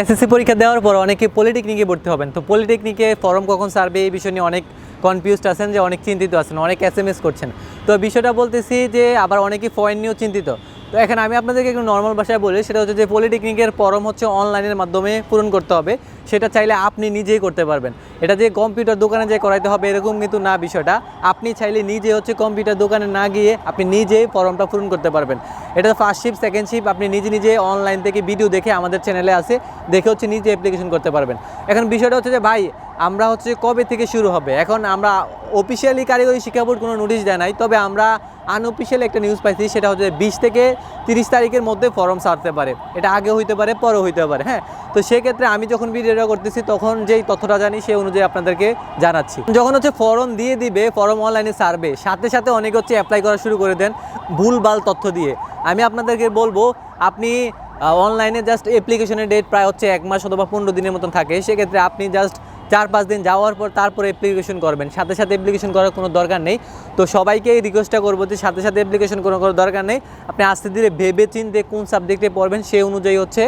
SSC পরীক্ষা দেওয়ার পর অনেকে পলিটেকনিকে ভর্তি হবেন। তো পলিটেকনিকে ফর্ম কখন সার্ভে এই বিষয় নিয়ে অনেক কনফিউজড আছেন যে অনেক চিন্তিত আছেন, অনেক এস এম এস করছেন। তো বিষয়টা বলতেছি যে আবার অনেকে ফয়েন নিয়েও চিন্তিত। তো এখানে আমি আপনাদেরকে একটু নর্মাল ভাষায় বলি, সেটা হচ্ছে যে পলিটেকনিকের ফর্ম হচ্ছে অনলাইনের মাধ্যমে পূরণ করতে হবে। সেটা চাইলে আপনি নিজেই করতে পারবেন। এটা যে কম্পিউটার দোকানে যে করাইতে হবে, এরকম কিন্তু না বিষয়টা। আপনি চাইলে নিজে হচ্ছে কম্পিউটার দোকানে না গিয়ে আপনি নিজেই ফর্মটা পূরণ করতে পারবেন। এটা ফার্স্ট শিপ সেকেন্ড শিপ আপনি নিজে নিজে অনলাইন থেকে ভিডিও দেখে আমাদের চ্যানেলে আসে দেখে হচ্ছে নিজে অ্যাপ্লিকেশন করতে পারবেন। এখন বিষয়টা হচ্ছে যে, ভাই, আমরা হচ্ছে কবে থেকে শুরু হবে? এখন আমরা অফিসিয়ালি কারিগরি শিক্ষা বোর্ড কোনো নোটিশ দেয় নাই, তবে আমরা আনঅফিসিয়াল একটা নিউজ পাইছি, সেটা হচ্ছে বিশ থেকে তিরিশ তারিখের মধ্যে ফর্ম সারতে পারে। এটা আগে হইতে পারে, পরে হইতে পারে হ্যাঁ? তো সেক্ষেত্রে আমি যখন ভিডিওটা করতেছি, তখন যেই তথ্যটা জানি সেই অনুযায়ী আপনাদেরকে জানাচ্ছি। যখন হচ্ছে ফর্ম দিয়ে দিবে, ফর্ম অনলাইনে সারবে, সাথে সাথে অনেকে হচ্ছে অ্যাপ্লাই করা শুরু করে দেন ভুলভাল তথ্য দিয়ে। আমি আপনাদেরকে বলব, আপনি অনলাইনে জাস্ট অ্যাপ্লিকেশনের ডেট প্রায় হচ্ছে এক মাস অথবা পনেরো দিনের মতন থাকে। সেক্ষেত্রে আপনি জাস্ট চার পাঁচ দিন যাওয়ার পর তারপরে অ্যাপ্লিকেশন করবেন। সাথে সাথে অ্যাপ্লিকেশন করার কোনো দরকার নেই। তো সবাইকে এই রিকোয়েস্টটা করব যে সাথে সাথে অ্যাপ্লিকেশন কোনো কোনো দরকার নেই। আপনি আস্তে ধীরে ভেবে চিনতে কোন সাবজেক্টে পড়বেন সেই অনুযায়ী হচ্ছে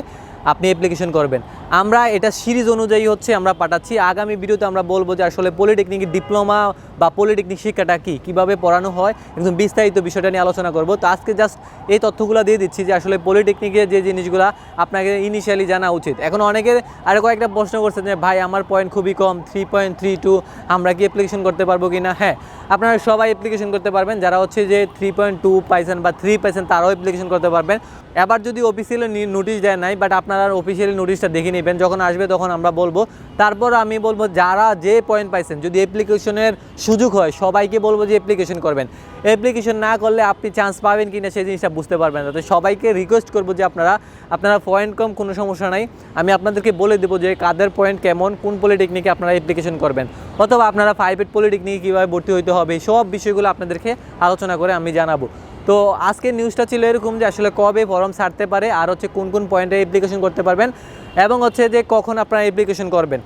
আপনি অ্যাপ্লিকেশন করবেন। আমরা এটা সিরিজ অনুযায়ী হচ্ছে আমরা পাঠাচ্ছি। আগামী ভিডিওতে আমরা বলব যে আসলে পলিটেকনিকের ডিপ্লোমা বা পলিটেকনিক শিক্ষাটা কী, কীভাবে পড়ানো হয়, একদম বিস্তারিত বিষয়টা নিয়ে আলোচনা করব। তো আজকে জাস্ট এই তথ্যগুলো দিয়ে দিচ্ছি যে আসলে পলিটেকনিকের যে জিনিসগুলো আপনাকে ইনিশিয়ালি জানা উচিত। এখন অনেকে আরও কয়েকটা প্রশ্ন করছেন যে, ভাই, আমার পয়েন্ট খুবই কম থ্রি পয়েন্ট থ্রি টু আমরা কি অ্যাপ্লিকেশন করতে পারব কি না হ্যাঁ আপনারা সবাই অ্যাপ্লিকেশন করতে পারবেন। যারা হচ্ছে যে থ্রি পয়েন্ট টু পাইছেন বা থ্রি পাইছেন তারাও অ্যাপ্লিকেশন করতে পারবেন। এবার যদি অফিসিয়ালি নোটিশ দেয় নাই বাট আপনারা অফিসিয়ালি নোটিশটা দেখে নেবেন। যখন আসবে তখন আমরা বলব। তারপর আমি বলব, যারা যে পয়েন্ট পাইছেন, যদি অ্যাপ্লিকেশনের সুযোগ হয়, সবাইকে বলব যে অ্যাপ্লিকেশন করবেন। অ্যাপ্লিকেশন না করলে আপনি চান্স পাবেন কি না সেই জিনিসটা বুঝতে পারবেন না। তো সবাইকে রিকোয়েস্ট করব যে আপনারা আপনারা পয়েন্ট কম, কোনো সমস্যা নাই। আমি আপনাদেরকে বলে দেবো যে কাদের পয়েন্ট কেমন, কোন পলিটেকনিকে আপনারা অ্যাপ্লিকেশন করবেন। অথবা আপনারা প্রাইভেট পলিটেকনিকে কীভাবে ভর্তি হইতে হবে, সব বিষয়গুলো আপনাদেরকে আলোচনা করে আমি জানাব। তো আজকের নিউজটা ছিল এরকম যে আসলে কবে ফর্ম ছাড়তে পারে আর হচ্ছে কোন কোন পয়েন্টে অ্যাপ্লিকেশন করতে পারবেন এবং হচ্ছে যে কখন আপনারা অ্যাপ্লিকেশন করবেন।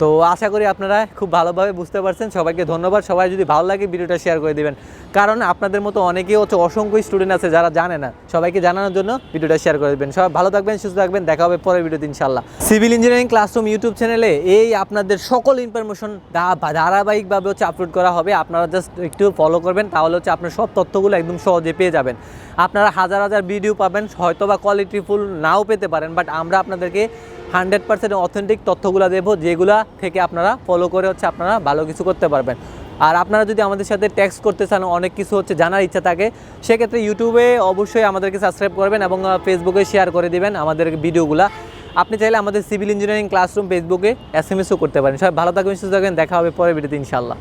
তো আশা করি আপনারা খুব ভালোভাবে বুঝতে পারছেন। সবাইকে ধন্যবাদ। সবাই যদি ভালো লাগে ভিডিওটা শেয়ার করে দেবেন। কারণ আপনাদের মতো অনেকেই হচ্ছে অসংখ্য স্টুডেন্ট আছে যারা জানে না। সবাইকে জানানোর জন্য ভিডিওটা শেয়ার করে দেবেন। সবাই ভালো থাকবেন, সুস্থ থাকবেন। দেখা হবে পরের ভিডিওতে ইনশাল্লাহ সিভিল ইঞ্জিনিয়ারিং ক্লাসরুম ইউটিউব চ্যানেলে এই আপনাদের সকল ইনফরমেশন ধারাবাহিকভাবে হচ্ছে আপলোড করা হবে। আপনারা জাস্ট একটু ফলো করবেন, তাহলে হচ্ছে আপনার সব তথ্যগুলো একদম সহজে পেয়ে যাবেন। আপনারা হাজার হাজার ভিডিও পাবেন হয়তো বা কোয়ালিটিফুল নাও পেতে পারেন বাট আমরা আপনাদেরকে হান্ড্রেড পার্সেন্ট অথেন্টিক তথ্যগুলো দেবো, যেগুলা থেকে আপনারা ফলো করে হচ্ছে আপনারা ভালো কিছু করতে পারবেন। আর আপনারা যদি আমাদের সাথে ট্যাক্স করতে চান, অনেক কিছু হচ্ছে জানার ইচ্ছা থাকে, সেক্ষেত্রে ইউটিউবে অবশ্যই আমাদেরকে সাবস্ক্রাইব করবেন এবং ফেসবুকে শেয়ার করে দিবেন আমাদের ভিডিওগুলো। আপনি চাইলে আমাদের সিভিল ইঞ্জিনিয়ারিং ক্লাসরুম ফেসবুকে এস এম এসও করতে পারেন। সবাই ভালো থাকবেন, সুস্থ থাকবেন, দেখা হবে পরে ভিডিওতে ইনশাল্লাহ